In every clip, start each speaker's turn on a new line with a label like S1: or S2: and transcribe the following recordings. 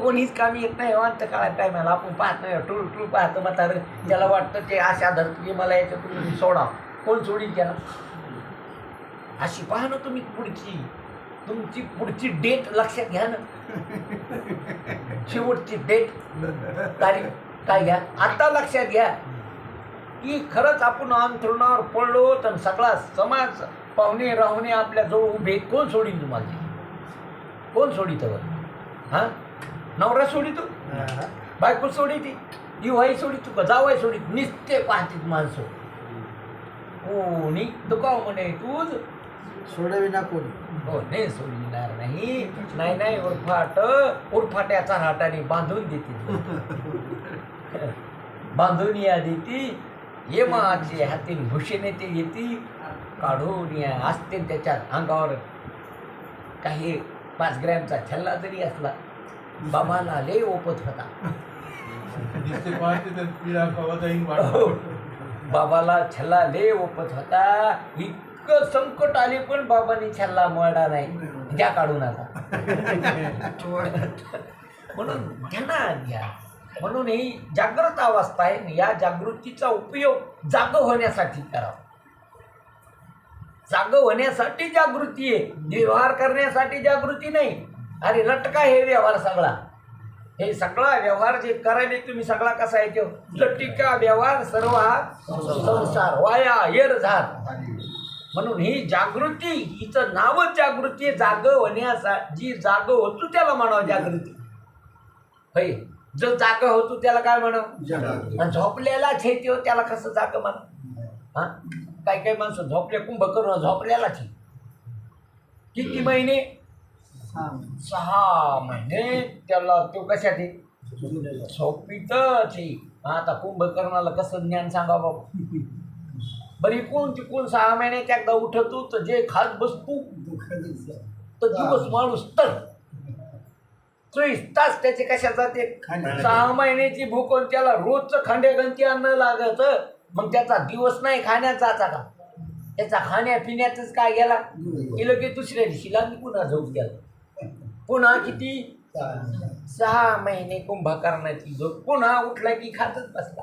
S1: कोणीच कामी येत नाही हो, अंत काळात टायमाला आपण पाहत नाही हो, टूळ टूळ पाहतो म्हातारं. त्याला वाटतं ते आशा धरतो की मला याच्यातून सोडा. कोण सोडील त्याला? अशी पहा ना तुम्ही पुढची. तुमची पुढची डेट लक्षात घ्या ना. शेवटची डेट. तारीख काय घ्या? आता लक्षात घ्या. की खरंच आपण अंथरुणावर पडलो तर सगळा समाज पाहुणे राहुणे आपल्या जवळ उभे कोण सोडीन तुम्हाला? कोण सोडित हां? नवरा सोडितो. बायको सोडिती. दिवाळी सोडितो का? जावाई सोडित. निस्ते पाहतीत माणसं. कोणी दुकाव म्हणे तूच?
S2: सोडविना कोणी.
S1: हो नाही सोडणार नाही. नाही नाही उरफाट. उरफाट्याचा राटाने बांधून देते. बांधून या देती. ये माचे हातीन भूषणे ते येती. काढून या असते त्याच्या अंगावर. काही पाच ग्रॅमचा छल्ला जरी असला बाबाला लय ओपत होता. हो. बाबाला छल्ला लय ओपत होता. इतकं संकट आले पण बाबांनी छल्ला मळला नाही. घ्या काढून आता. म्हणून ध्यानात घ्या म्हणून ही जागृत अवस्था आहे. या जागृतीचा उपयोग जाग होण्यासाठी करावा जाग होण्यासाठी जागृती आहे. व्यवहार करण्यासाठी जागृती नाही. अरे लटका हे व्यवहार सगळा. हे सगळा व्यवहार जे करायला तुम्ही सगळा कसा आहे तो लटिका व्यवहार सर्व हा संसार वाया येर झार म्हणून ही जागृती हिचं नावच जागृती जाग होण्यासा जी जाग होतो त्याला म्हणावं जागृती. होय? जो जाग होतो त्याला काय म्हणावं? आणि झोपलेला छेती त्याला कसं जाग म्हणा? हा? काही काही माणसं झोपले कुंभ करून झोपलेलाच आहे. किती महिने? सहा महिने त्याला तो झोपीतच आहे. आता कुंभकर्णाला कसं ज्ञान सांगा बाबा? बरी कोण तिकून सहा महिन्यात एकदा उठतो तर जे खात बसतो तर दिवस माणूस तर चोवीस तास त्याचे कशा जाते? सहा महिन्याची भूक आणि त्याला रोजचं खांडेगंती अन्न लागत. मग त्याचा दिवस नाही खाण्याचा का? त्याचा खाण्यापिण्यातच काय गेला? गेलं की दुसऱ्या दिवशीला मी पुन्हा झोप गेला पुन्हा किती? सहा. महिने कुंभकर्णाची झोप. पुन्हा उठला की खातच बसला.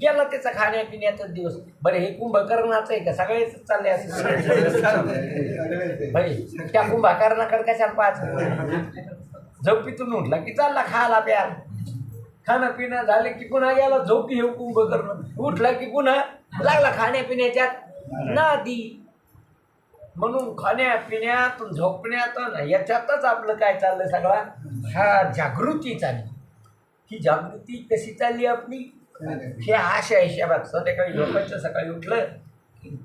S1: गेला त्याचा खाण्यापिण्याचाच दिवस. बरं हे कुंभकर्णाचं आहे का? सगळेच चालले असं. भाई त्या कुंभकर्णाकडे कशाला पाच झोपीतून उठला की चालला खायला प्यार खाणं पिणं झालं की पुन्हा गेला झोपी हे कुंभकर्ण. उठला की पुन्हा लागला खाण्यापिण्याच्यात नादी. म्हणून खाण्यापिण्यात झोपण्यात न याच्यातच आपलं काय चाललं सगळा? हा जागृती चालली. ही जागृती कशी चालली आपली? हे अशा हिशोबात संध्याकाळी झोपायचं सकाळी उठलं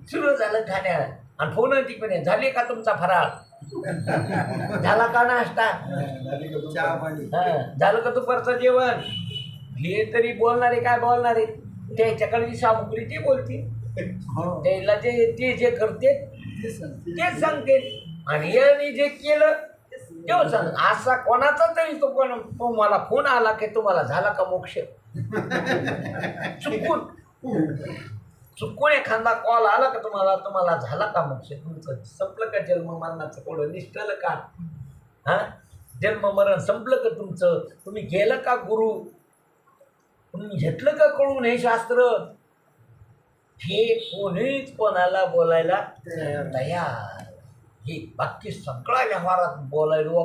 S1: सुरू झालं खाण्या आणि फोन तिकडे झाले का तुमचा फराळ? झाला का नाश्ता? झालं का दुपारचं जेवण? हे तरी बोलणारे काय बोलणारे? त्याच्याकडे सामुग्री ती बोलते.
S2: हो.
S1: त्याला जे ते जे करते तेच सांगते आणि याने जे केलं तेव्हा सांग असा कोणाचा तरी तो पण तो मला फोन आला की तुम्हाला झाला का मोक्ष? चुकून. चुकून एखादा कॉल आला का तुम्हाला तुम्हाला झाला का मोक्ष? तुमचं संपलं का जन्म मरणाचं? कोण निष्ठलं का? हा? जन्म मरण संपलं का तुमचं? तुम्ही गेलं का गुरु? तुम्ही घेतलं का कळून हे शास्त्र? हे कोणीच कोणाला बोलायला तयार ही बाकी सगळ्या व्यवहारात बोलायलो